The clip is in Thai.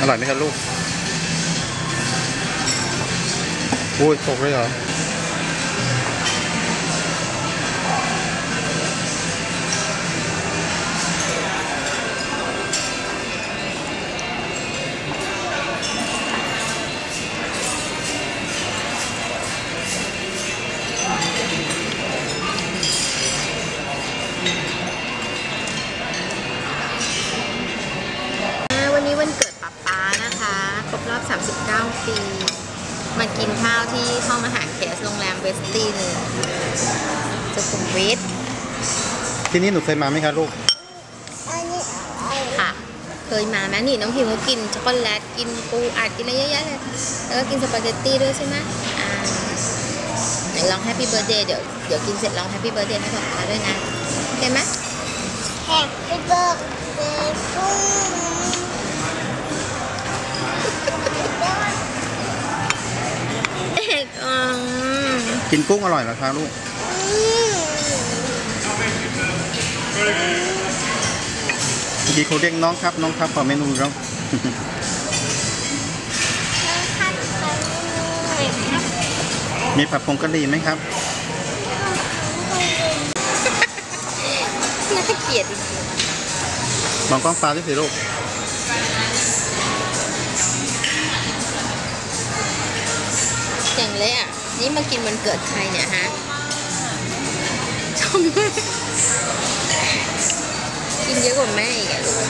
อร่อยไหมครับลูกอุ้ยตกเลยเหรอ 39 ปี มากินข้าวที่ห้องอาหารเคสโรงแรมเวสตีหนึ่งสุขุมวิทที่นี่หนูเคยมาไหมครับลูก ค่ะ เคยมาไหมนี่น้องพิมก็กินช็อกโกแลตกินปูอัดกินอะไรเยอะแยะเลย แล้วก็กินสปาเกตตี้ด้วยใช่ไหมอ่าไหนลองแฮปปี้เบิร์ดเดย์เดี๋ยวเดี๋ยวกินเสร็จลองแฮปปี้เบิร์ดเดย์ให้ป๊าป๊าด้วยนะโอเคไหม Happy birthday to กินกุ้งอร่อยเหรอครับลูกเมื่อกี้เขาเรียกน้องครับ น้องครับขอเมนูแล้วมีผัดผงกะหรี่ไหมครับน่าเกลียดมองกล้องฟ้าด้วยสิลูก อย่างเลยอะ นี่มากินวันเกิดใครเนี่ยฮะชมแม่กินเยอะกว่าแม่อีกอะลูก